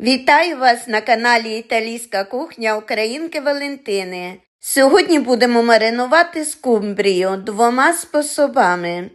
Вітаю вас на каналі Італійська кухня Українки Валентини. Сьогодні будемо маринувати скумбрію двома способами.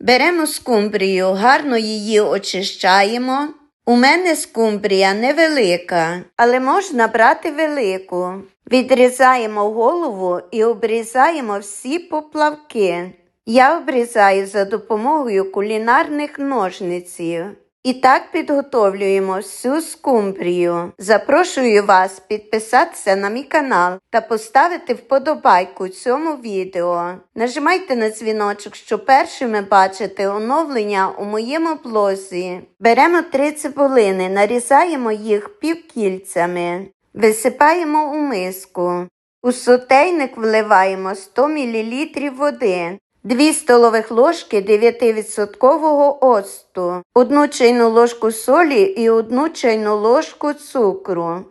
Беремо скумбрію, гарно її очищаємо. У мене скумбрія невелика, але можна брати велику. Відрізаємо голову і обрізаємо всі поплавки. Я обрізаю за допомогою кулінарних ножниців. І так підготовлюємо всю скумбрію. Запрошую вас підписатися на мій канал та поставити вподобайку цьому відео. Нажимайте на дзвіночок, щоб першими бачити оновлення у моєму блозі. Беремо три цибулини, нарізаємо їх півкільцями, висипаємо у миску. У сотейник вливаємо 100 мл води. 2 столових ложки 9% оцту, 1 чайну ложку солі і 1 чайну ложку цукру,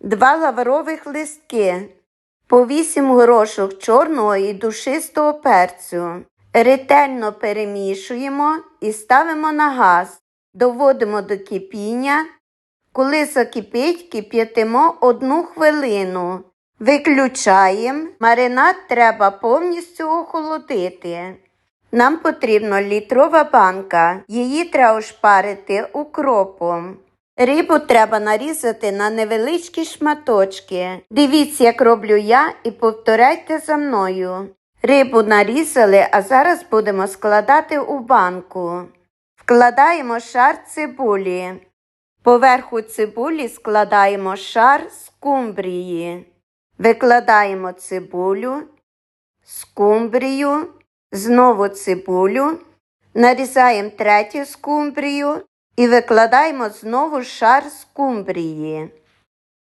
2 лаврових листки, по 8 горошок чорного і душистого перцю. Ретельно перемішуємо і ставимо на газ, доводимо до кипіння. Коли закипить, кип'ятимо 1 хвилину. Виключаємо. Маринад треба повністю охолодити. Нам потрібна літрова банка. Її треба ошпарити укропом. Рибу треба нарізати на невеличкі шматочки. Дивіться, як роблю я, і повторяйте за мною. Рибу нарізали, а зараз будемо складати у банку. Вкладаємо шар цибулі. Поверху цибулі складаємо шар скумбрії. Викладаємо цибулю, скумбрію, знову цибулю, нарізаємо третю скумбрію і викладаємо знову шар скумбрії.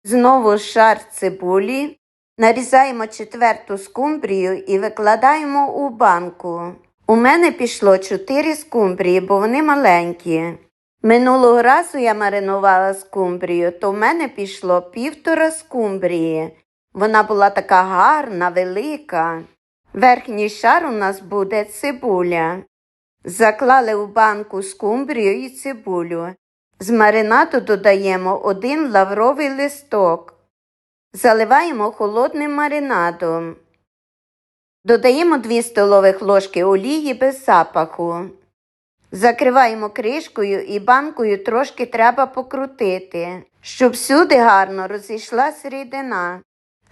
Знову шар цибулі, нарізаємо четверту скумбрію і викладаємо у банку. У мене пішло 4 скумбрії, бо вони маленькі. Минулого разу я маринувала скумбрію, то в мене пішло півтора скумбрії. Вона була така гарна, велика. Верхній шар у нас буде цибуля. Заклали у банку скумбрію і цибулю. З маринаду додаємо один лавровий листок. Заливаємо холодним маринадом. Додаємо 2 столових ложки олії без запаху. Закриваємо кришкою і банкою трошки треба покрутити, щоб всюди гарно розійшлася рідина.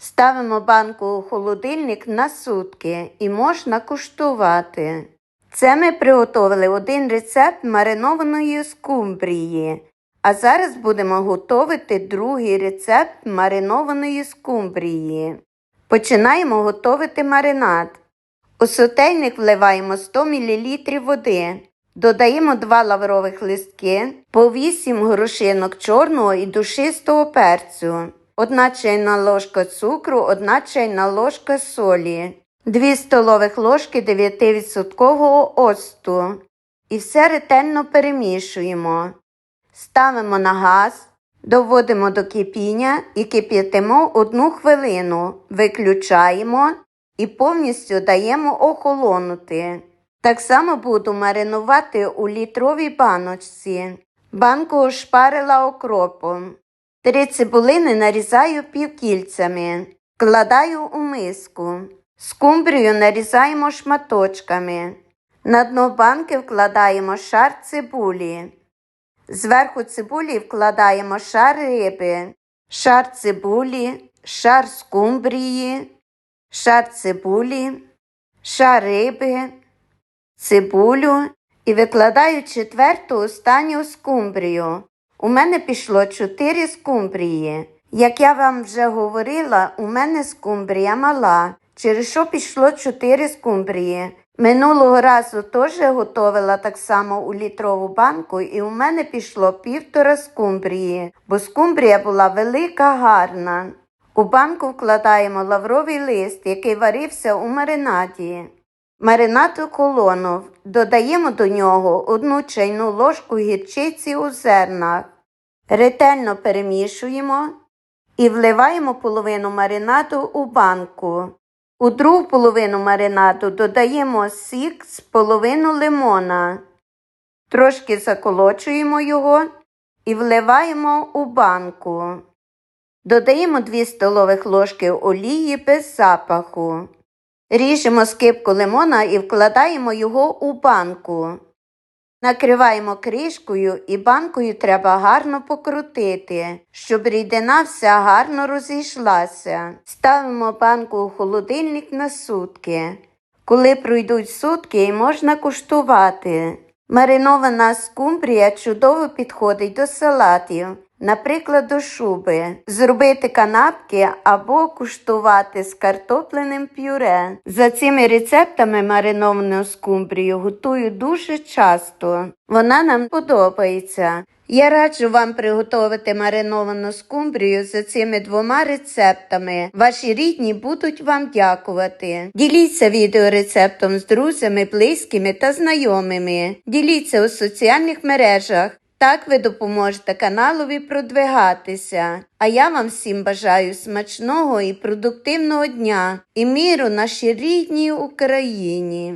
Ставимо банку у холодильник на сутки і можна куштувати. Це ми приготували один рецепт маринованої скумбрії. А зараз будемо готувати другий рецепт маринованої скумбрії. Починаємо готувати маринад. У сотейник вливаємо 100 мл води. Додаємо 2 лаврових листки, по 8 горошинок чорного і душистого перцю. 1 чайна ложка цукру, 1 чайна ложка солі, 2 столових ложки 9% оцту. І все ретельно перемішуємо. Ставимо на газ, доводимо до кипіння і кип'ятимо 1 хвилину, виключаємо і повністю даємо охолонути. Так само буду маринувати у літровій баночці. Банку ошпарила окропом. Три цибулини нарізаю півкільцями, кладаю у миску. Скумбрію нарізаємо шматочками. На дно банки вкладаємо шар цибулі. Зверху цибулі вкладаємо шар риби, шар цибулі, шар скумбрії, шар цибулі, шар риби, цибулю і викладаю четверту останню скумбрію. У мене пішло 4 скумбрії. Як я вам вже говорила, у мене скумбрія мала, через що пішло 4 скумбрії. Минулого разу теж готувала так само у літрову банку, і у мене пішло півтора скумбрії, бо скумбрія була велика, гарна. У банку вкладаємо лавровий лист, який варився у маринаді. Маринад охолонув. Додаємо до нього одну чайну ложку гірчиці у зернах. Ретельно перемішуємо і вливаємо половину маринаду у банку. У другу половину маринаду додаємо сік з половину лимона. Трошки заколочуємо його і вливаємо у банку. Додаємо 2 столових ложки олії без запаху. Ріжемо скипку лимона і вкладаємо його у банку. Накриваємо кришкою і банкою треба гарно покрутити, щоб рідина вся гарно розійшлася. Ставимо банку у холодильник на сутки. Коли пройдуть сутки, можна куштувати. Маринована скумбрія чудово підходить до салатів, наприклад, до шуби, зробити канапки або куштувати з картопленим пюре. За цими рецептами мариновану скумбрію готую дуже часто. Вона нам подобається. Я раджу вам приготувати мариновану скумбрію за цими двома рецептами. Ваші рідні будуть вам дякувати. Діліться відеорецептом з друзями, близькими та знайомими. Діліться у соціальних мережах. Так ви допоможете каналові продвигатися. А я вам всім бажаю смачного і продуктивного дня і міру нашій рідній Україні.